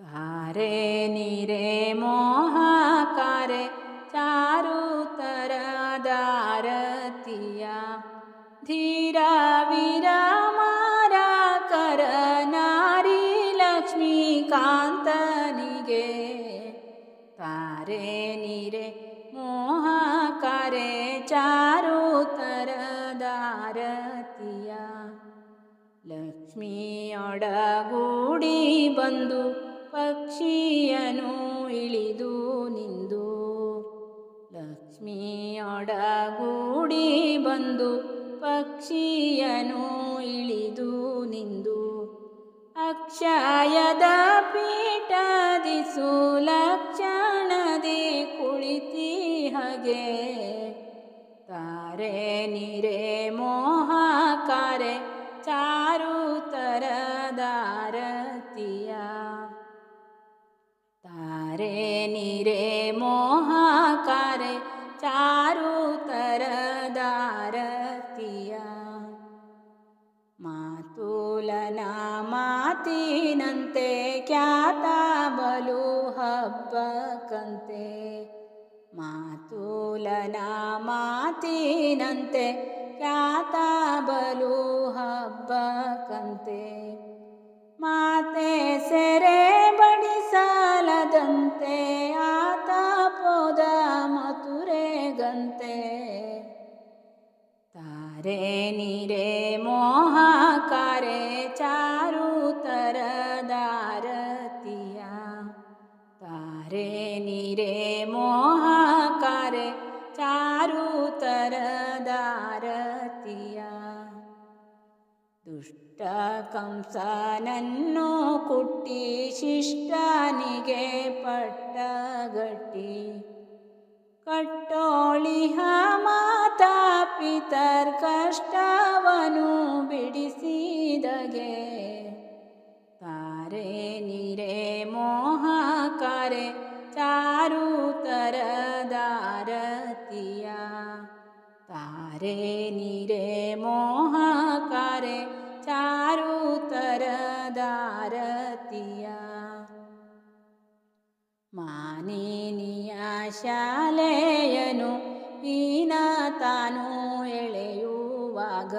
तारे निरे मोहाकारे चारुतरदारतिया धीरा वीरा नारी लक्ष्मीकान्तनिगे तारे निरे मोहाकारे चारुतरदारतिया लक्ष्मी अडगूडी बन्धु ಪಕ್ಷಿಯನು ಇಳಿದು ನಿಂದು. ಲಕ್ಷ್ಮಿಯೊಡಗೂಡಿ ಬಂದು ಪಕ್ಷಿಯನು ಇಳಿದು ನಿಂದು. ಅಕ್ಷಯದ ಪೀಠದಿಸು ಲಕ್ಷಣದಿ ಕುಳಿತಿ ಹಗೆ. ತಾರೆ ನಿರೆ ಮೋಹಕಾರೆ ಚಾರು ತರದಾರತಿಯ ತಾರೆ ನಿರೆ ಮೋಹಕಾರೆ, ಚಾರು ತರದಾರತಿಯ. ಮಾತುಲನ ಮಾತಿನಂತೆ ಖ್ಯಾತ ಬಲು ಹಬ್ಬಕ್ಕಂತೆ ಮಾತುಲನ ಮಾತಿನಂತೆ ಖ್ಯಾತ ಬಲು ಹಬ್ಬಕ್ಕಂತೆ ಮಾತೆ ಸೆರೆ ಬಡಿಸಲದಂತೆ ಆತ ಪೋದ ಮಥುರೆಗಂತೆ ತಾರೆ ನೀರೆ ಮೋಹಕಾರೆ ಚಾರು ತರದಾರತಿಯ ತಾರೆ ನೀರೆ ಕಂಸನನ್ನು ಕುಟ್ಟಿ ಶಿಷ್ಟನಿಗೆ ಪಟ್ಟಗಟ್ಟಿ ಕಟ್ಟೋಳಿಹ ಮಾತಾ ಪಿತರ್ ಕಷ್ಟವನು ಬಿಡಿಸಿದಗೆ ತಾರೆ ನೀರೆ ಮೋಹಕಾರೆ ಚಾರು ತರದಾರತಿಯ ತಾರೆ ನೀರೆ ಮೋಹಕಾರೆ ಚಾರು ಮಾನಿನಿಯ ಶಾಲೆಯನು ಈನ ತಾನು ಎಳೆಯುವಾಗ.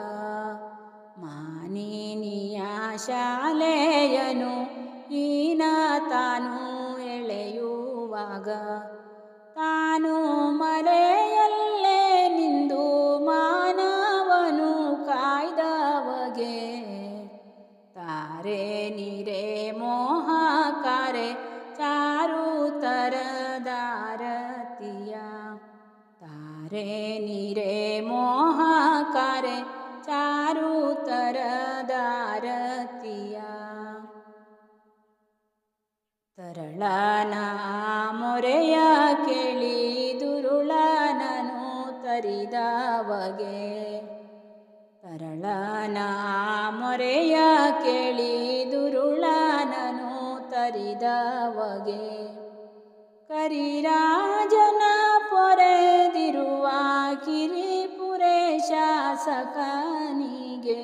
ಮಾನಿನಿಯ ಶಾಲೆಯನು ಈನ ತಾನು ಎಳೆಯುವಾಗ. ತಾನು ಮರೆಯಲ್ಲೇ ನಿಂದು ಮಾನವನು ಕಾಯ್ದವಗೆ. ತಾರೆ ತಾರೆ ನೀರೆ ಮೋಹಕಾರೆ ಚಾರು ತರದಾರತಿಯ. ತರಳನ ಮೊರೆಯ ಕೇಳಿ ದುರುಳನನು ತರಿದವಗೆ ತರಳನ ಮೊರೆಯ ಕೇಳಿ ದುರುಳನನು ತರಿದವಗೆ ಕರಿರಾಜನ पूरे शासी गे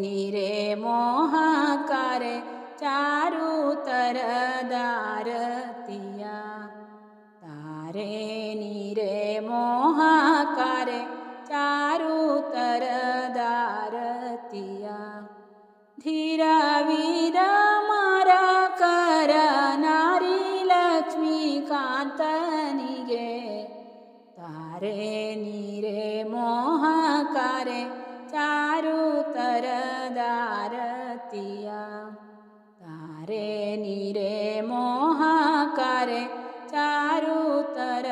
निरे मोहकारे चारु तर धारतया तारेीरे महाकारे चारु तर धीरा तारे नीरे मोहकारे चारु तर दारतया तारे नीरे मोहकारे चारु तर